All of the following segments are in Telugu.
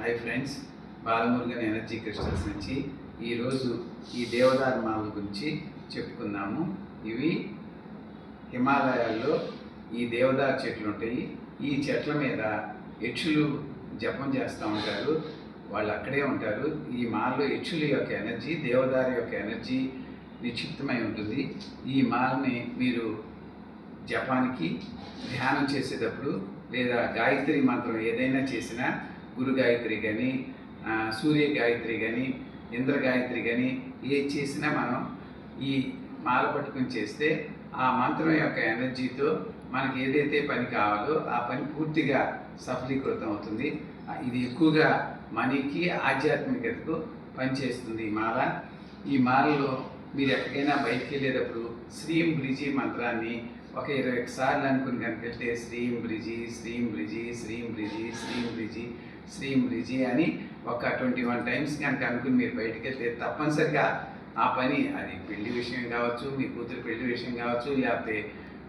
Hi friends Balamurugan energy crystals నుంచి ఈరోజు ఈ దేవదార్మాల గురించి చెప్పుకుందాము. ఇవి హిమాలయాల్లో ఈ దేవదారు చెట్లు ఉంటాయి. ఈ చెట్ల మీద యక్షులు జపం చేస్తూ ఉంటారు. వాళ్ళు అక్కడే ఉంటారు. ఈ మాల్లో యక్షుల యొక్క ఎనర్జీ దేవదారి యొక్క ఎనర్జీ నిక్షిప్తమై ఉంటుంది. ఈ మాల్ని మీరు జపానికి ధ్యానం చేసేటప్పుడు లేదా గాయత్రి మంత్రం ఏదైనా చేసినా గురు గాయత్రి కానీ సూర్య గాయత్రి కానీ ఇంద్ర గాయత్రి కానీ ఏ చేసినా మనం ఈ మాల పట్టుకుని చేస్తే ఆ మంత్రం యొక్క ఎనర్జీతో మనకి ఏదైతే పని కావాలో ఆ పని పూర్తిగా సఫలీకృతం అవుతుంది. ఇది ఎక్కువగా మనీకి ఆధ్యాత్మికతకు పనిచేస్తుంది ఈ మాల. ఈ మాలలో మీరు ఎక్కడికైనా బయటికి వెళ్ళేటప్పుడు శ్రీం బ్రిజి మంత్రాన్ని ఒక ఇరవై ఒక్క సార్లు అనుకుని కనుక వెళ్తే శ్రీం బ్రిజి శ్రీం బ్రిజి శ్రీం బ్రిజి శ్రీం బ్రిజి శ్రీం రిజి అని ఒక ట్వంటీ వన్ టైమ్స్ కనుక అనుకుని మీరు బయటికి వెళ్తే తప్పనిసరిగా ఆ పని అది పెళ్ళి విషయం కావచ్చు మీ కూతురు పెళ్ళి విషయం కావచ్చు లేకపోతే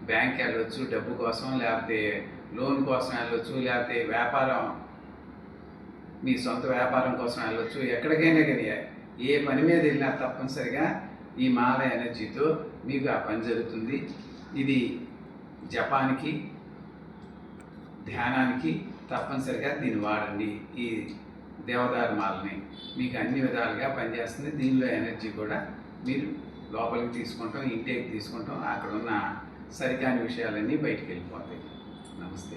బ్యాంక్ వెళ్ళొచ్చు డబ్బు కోసం లేకపోతే లోన్ కోసం వెళ్ళొచ్చు లేకపోతే వ్యాపారం మీ సొంత వ్యాపారం కోసం వెళ్ళొచ్చు ఎక్కడికైనా కానీ ఏ పని మీద వెళ్ళినా తప్పనిసరిగా ఈ మాల ఎనర్జీతో మీకు ఆ పని జరుగుతుంది. ఇది జపానికి ధ్యానానికి తప్పనిసరిగా దీన్ని వాడండి. ఈ దేవదారు మాలని మీకు అన్ని విధాలుగా పనిచేస్తుంది. దీనిలో ఎనర్జీ కూడా మీరు లోపలికి తీసుకుంటాం ఇంటికి తీసుకుంటాం. అక్కడ ఉన్న సరికాని విషయాలన్నీ బయటికి వెళ్ళిపోతాయి. నమస్తే